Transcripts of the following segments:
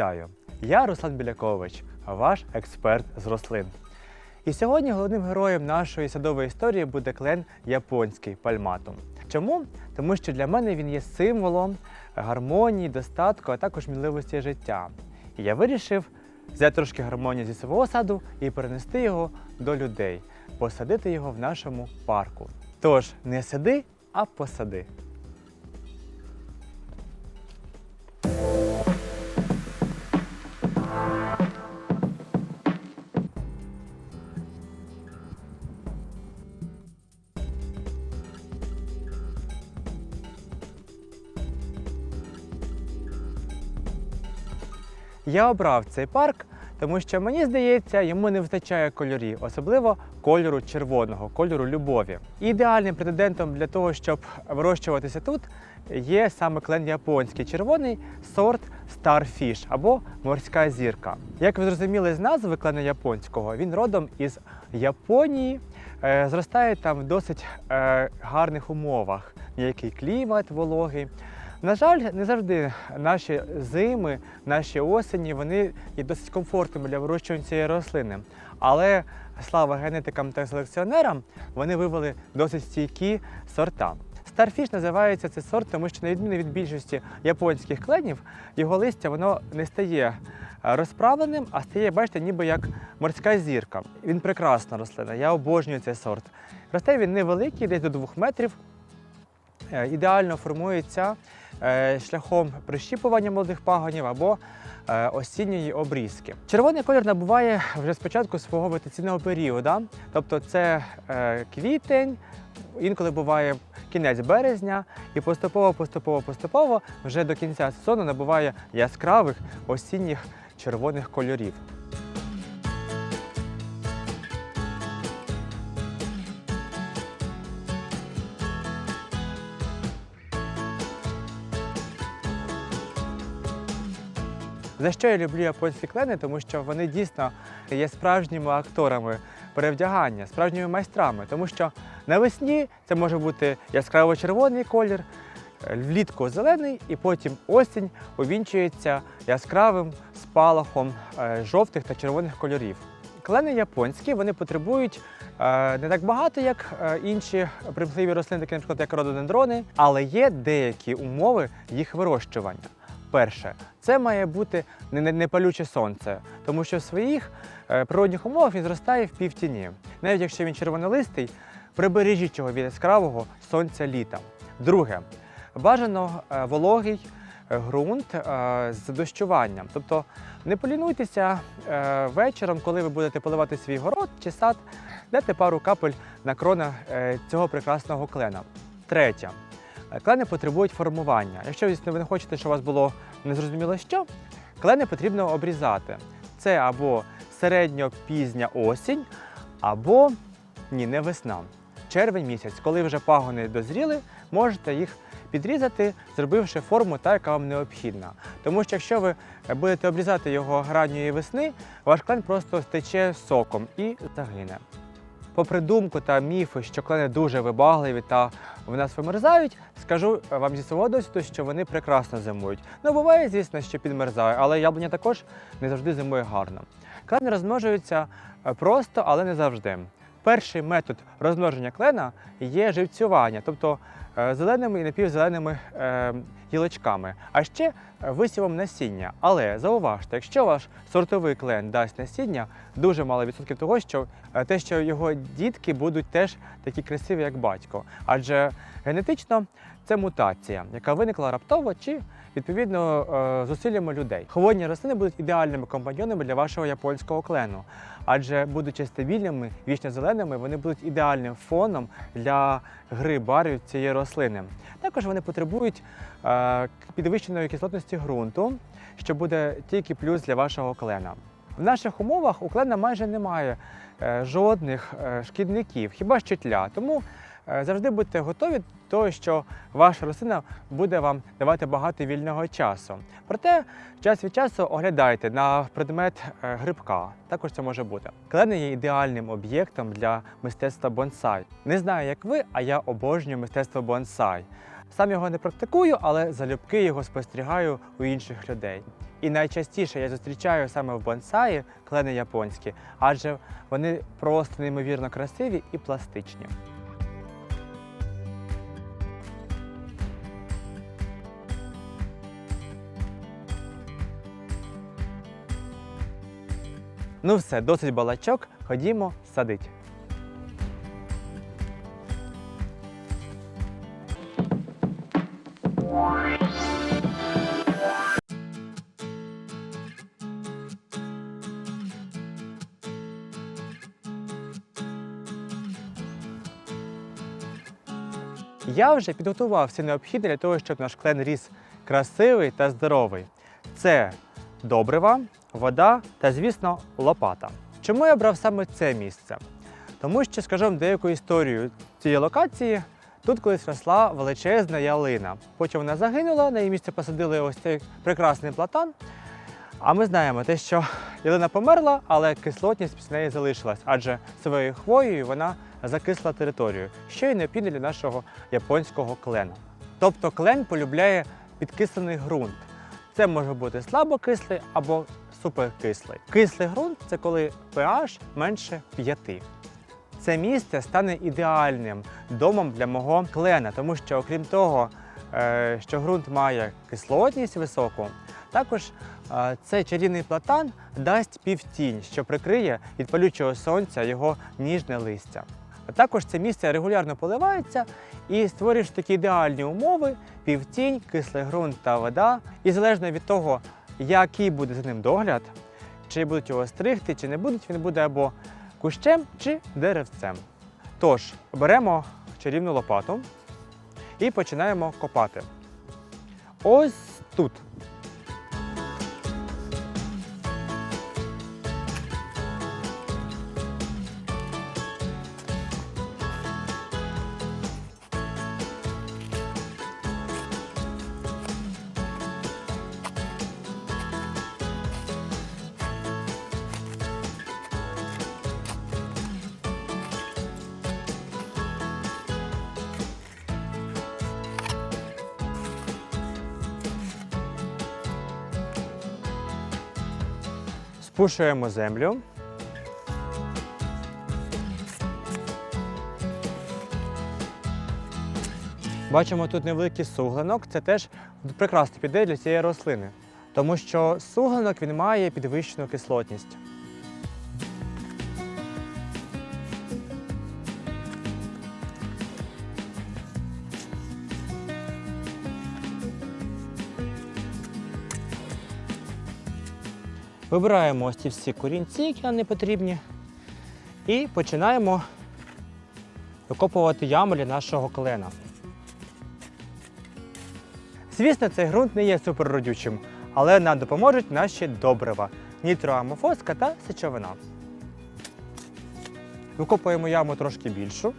Вітаю! Я Руслан Білякович, ваш експерт з рослин. І сьогодні головним героєм нашої садової історії буде клен японський пальматум. Чому? Тому що для мене він є символом гармонії, достатку, а також мінливості життя. І я вирішив взяти трошки гармонії зі свого саду і перенести його до людей, посадити його в нашому парку. Тож не сади, а посади. Я обрав цей парк, тому що мені здається, йому не вистачає кольорів, особливо кольору червоного, кольору любові. Ідеальним претендентом для того, щоб вирощуватися тут, є саме клен японський червоний сорт Starfish або морська зірка. Як ви зрозуміли з назви клена японського, він родом із Японії, е, зростає там в досить е, гарних умовах, м'який клімат, вологий. На жаль, не завжди наші зими, наші осені вони є досить комфортними для вирощування цієї рослини. Але слава генетикам та селекціонерам, вони вивели досить стійкі сорта. Старфіш називається цей сорт, тому що на відміну від більшості японських кленів, його листя воно не стає е, розправленим, а стає, бачите, ніби як морська зірка. Він прекрасна рослина. Я обожнюю цей сорт. Росте він невеликий, десь до 2 метрів. Е, Ідеально формується шляхом прищіпування молодих пагонів або е, осінньої обрізки. Червоний колір набуває вже з початку свого вегетаційного періоду, тобто це е, квітень, інколи буває кінець березня, і поступово, поступово, поступово вже до кінця сезону набуває яскравих осінніх червоних кольорів. За що я люблю японські клени? Тому що вони дійсно є справжніми акторами перевдягання, справжніми майстрами. Тому що навесні це може бути яскраво червоний колір, е, влітку зелений, і потім осінь увінчується яскравим спалахом е, жовтих та червоних кольорів. Клени японські вони потребують е, не так багато, як інші примхливі рослини, такі, наприклад, як рододендрони, але є деякі умови їх вирощування. Перше, це має бути не, не, не палюче сонце, тому що в своїх е, природних умовах він зростає в півтіні. Навіть якщо він червонолистий, прибережіть його від яскравого сонця літа. Друге, бажано е, вологий е, ґрунт з дощуванням. Тобто не полінуйтеся вечором, коли ви будете поливати свій город чи сад, дайте пару капель на крона цього прекрасного клена. Третє. Клени потребують формування. Якщо ви не хочете, щоб у вас було незрозуміло що, клени потрібно обрізати. Це або середньо-пізня осінь, або ні, не весна. Червень місяць, коли вже пагони дозріли, можете їх підрізати, зробивши форму та, яка вам необхідна. Тому що якщо ви будете обрізати його ранньої весни, ваш клен просто стече соком і загине. Попри думку та міфи, що клени дуже вибагливі та в нас вимерзають, скажу вам зі свого досвіду, що вони прекрасно зимують. Ну, буває, звісно, що підмерзає, але яблуня також не завжди зимує гарно. Клени розмножуються е, просто, але не завжди. Перший метод розмноження клена є живцювання, тобто е, зеленими і напівзеленими е, гілочками, а ще е, висівом насіння. Але зауважте, якщо ваш сортовий клен дасть насіння, дуже мало відсотків того, що те, що його дітки будуть теж такі красиві, як батько. Адже генетично це мутація, яка виникла раптово чи відповідно е, зусиллями людей. Хвойні рослини будуть ідеальними компаньйонами для вашого японського клену, адже будучи стабільними, вічно зеленими, вони будуть ідеальним фоном для гри барвів цієї рослини. Також вони потребують е, підвищеної кислотності ґрунту, що буде тільки плюс для вашого клена. В наших умовах у клена майже немає е, жодних шкідників, хіба що тля. Тому завжди будьте готові до того, що ваша рослина буде вам давати багато вільного часу. Проте час від часу оглядайте на предмет е, грибка. Також це може бути. Клени є ідеальним об'єктом для мистецтва бонсай. Не знаю, як ви, а я обожнюю мистецтво бонсай. Сам його не практикую, але залюбки його спостерігаю у інших людей. І найчастіше я зустрічаю саме в бонсаї клени японські, адже вони просто неймовірно красиві і пластичні. Ну все, досить балачок, ходімо садить. Я вже підготував все необхідне для того, щоб наш клен ріс красивий та здоровий. Це добрива, вода та, звісно, лопата. Чому я обрав саме це місце? Тому що, скажу вам деяку історію цієї локації. Тут колись росла величезна ялина. Потім вона загинула, на її місце посадили ось цей прекрасний платан. А ми знаємо те, що ялина померла, але кислотність після неї залишилась, адже своєю хвоєю вона закисла територію, що й необхідно для нашого японського клену. Тобто клен полюбляє підкислений ґрунт. Це може бути слабокислий або суперкислий. Кислий ґрунт це коли pH менше 5. Це місце стане ідеальним домом для мого клена, тому що, окрім того, е, що ґрунт має кислотність високу, також е, цей чарівний платан дасть півтінь, що прикриє від палючого сонця його ніжне листя. Також це місце регулярно поливається і створюєш такі ідеальні умови: півтінь, кислий ґрунт та вода. І залежно від того, який буде за ним догляд, чи будуть його стригти, чи не будуть, він буде або кущем чи деревцем. Тож, беремо чарівну лопату і починаємо копати. Ось тут. Спушуємо землю. Бачимо тут невеликий суглинок. Це теж прекрасно піде для цієї рослини, тому що суглинок він має підвищену кислотність. Вибираємо ось ці всі корінці, які нам не потрібні, і починаємо викопувати яму для нашого клена. Звісно, цей ґрунт не є суперродючим, але нам допоможуть наші добрива нітроамофоска та сечовина. Викопуємо яму трошки більшу.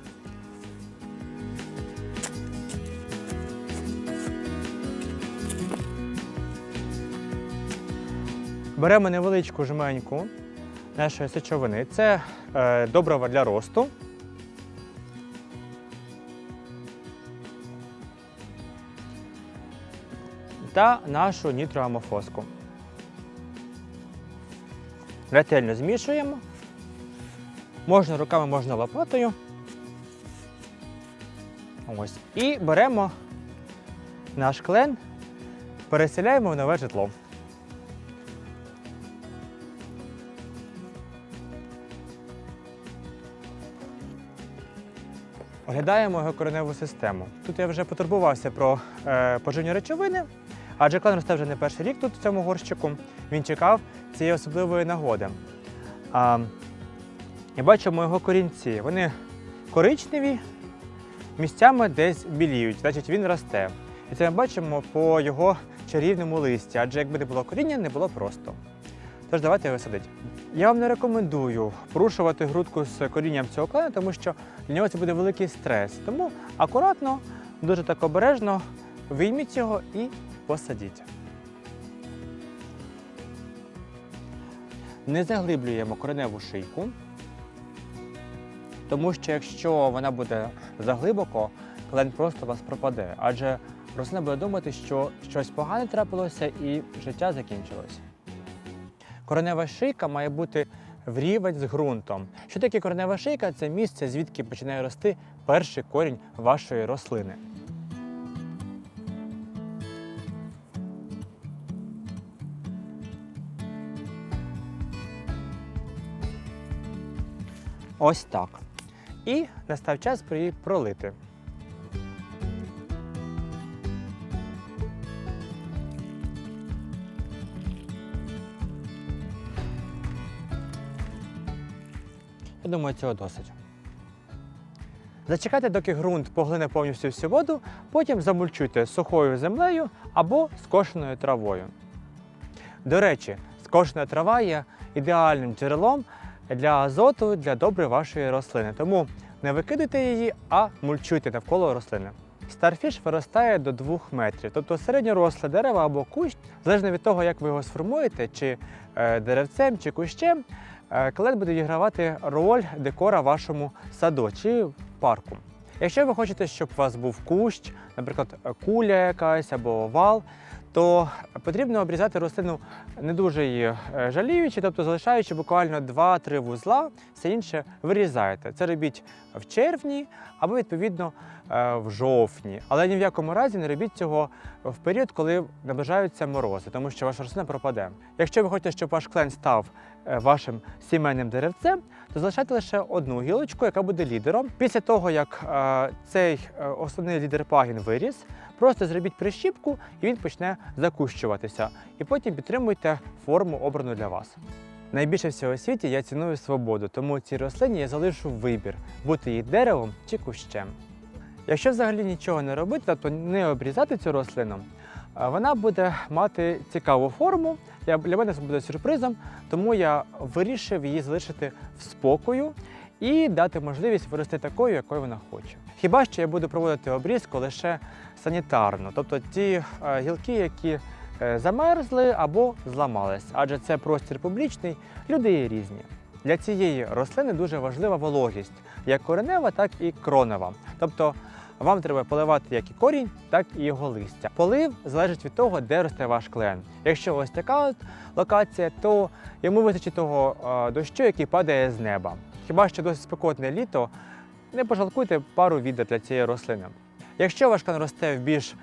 Беремо невеличку жменьку нашої сечовини. Це е, добрива для росту. Та нашу нітроамофоску. Ретельно змішуємо. Можна руками, можна лопатою. Ось. І беремо наш клен, переселяємо в нове житло. Оглядаємо його кореневу систему. Тут я вже потурбувався про е, поживні речовини, адже клен росте вже не перший рік тут в цьому горщику. Він чекав цієї особливої нагоди. А, і бачимо його корінці. Вони коричневі, місцями десь біліють, значить він росте. І це ми бачимо по його чарівному листі, адже якби не було коріння, не було просто. Тож давайте його садити. Я вам не рекомендую порушувати грудку з корінням цього клену, тому що для нього це буде великий стрес. Тому акуратно, дуже так обережно вийміть його і посадіть. Не заглиблюємо кореневу шийку, тому що якщо вона буде заглибоко, клен просто у вас пропаде, адже рослина буде думати, що щось погане трапилося і життя закінчилось. Коренева шийка має бути в рівень з ґрунтом. Що таке коренева шийка? Це місце, звідки починає рости перший корінь вашої рослини. Ось так. І настав час про її пролити. Думаю, цього досить. Зачекайте, доки ґрунт поглине повністю всю воду, потім замульчуйте сухою землею або скошеною травою. До речі, скошена трава є ідеальним джерелом для азоту для добри вашої рослини. Тому не викидуйте її, а мульчуйте навколо рослини. Старфіш виростає до 2 метрів, тобто середньоросле дерево або кущ, залежно від того, як ви його сформуєте, чи е, деревцем, чи кущем, е, клен буде відігравати роль декора вашому саду чи парку. Якщо ви хочете, щоб у вас був кущ, наприклад, куля якась або овал, то потрібно обрізати рослину не дуже її е, жаліючи, тобто залишаючи буквально 2-3 вузла, все інше вирізаєте. Це робіть в червні або відповідно е, в жовтні. Але ні в якому разі не робіть цього в період, коли наближаються морози, тому що ваша рослина пропаде. Якщо ви хочете, щоб ваш клен став вашим сімейним деревцем, то залишайте лише одну гілочку, яка буде лідером. Після того, як е, цей е, основний лідер пагін виріс, просто зробіть прищіпку і він почне закущуватися. І потім підтримуйте форму обрану для вас. Найбільше всього світі я ціную свободу, тому цій рослині я залишу вибір бути їй деревом чи кущем. Якщо взагалі нічого не робити, тобто не обрізати цю рослину, вона буде мати цікаву форму. Для мене це буде сюрпризом, тому я вирішив її залишити в спокою і дати можливість вирости такою, якою вона хоче. Хіба що я буду проводити обрізку лише санітарно, тобто ті е, гілки, які е, замерзли або зламались, адже це простір публічний, люди є різні. Для цієї рослини дуже важлива вологість, як коренева, так і кронова. Тобто вам треба поливати як і корінь, так і його листя. Полив залежить від того, де росте ваш клен. Якщо ось така локація, то йому вистачить того дощу, який падає з неба. Хіба що досить спекотне літо, не пожалкуйте пару відер для цієї рослини. Якщо ваш клен росте в більш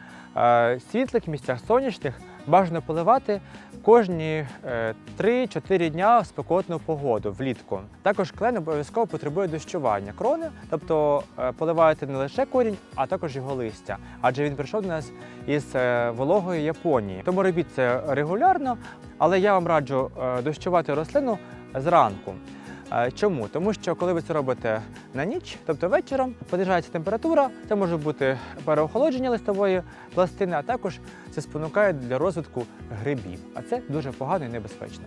світлих місцях сонячних, бажано поливати кожні е, 3-4 дня в спекотну погоду влітку. Також клен обов'язково потребує дощування крони, тобто е, поливаєте не лише корінь, а також його листя, адже він прийшов до нас із е, вологої Японії. Тому робіть це регулярно, але я вам раджу е, дощувати рослину зранку. Чому? Тому що коли ви це робите на ніч, тобто вечором, понижається температура, це може бути переохолодження листової пластини, а також це спонукає для розвитку грибів. А це дуже погано і небезпечно.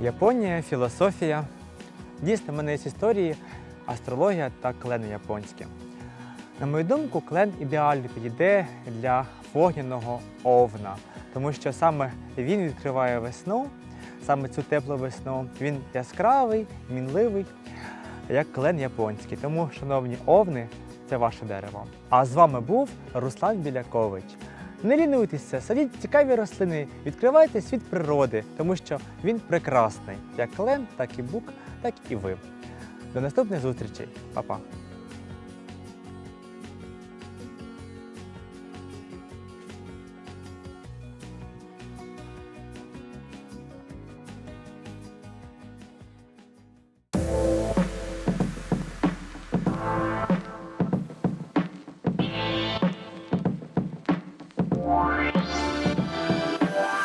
Японія, філософія. Дійсно, в мене є історії, астрологія та клени японські. На мою думку, клен ідеально підійде для вогняного овна, тому що саме він відкриває весну, саме цю теплу весну. Він яскравий, мінливий, як клен японський. Тому, шановні овни, це ваше дерево. А з вами був Руслан Білякович. Не лінуйтеся, садіть цікаві рослини, відкривайте світ природи, тому що він прекрасний, як клен, так і бук, так і ви. До наступних зустрічей, Па-па!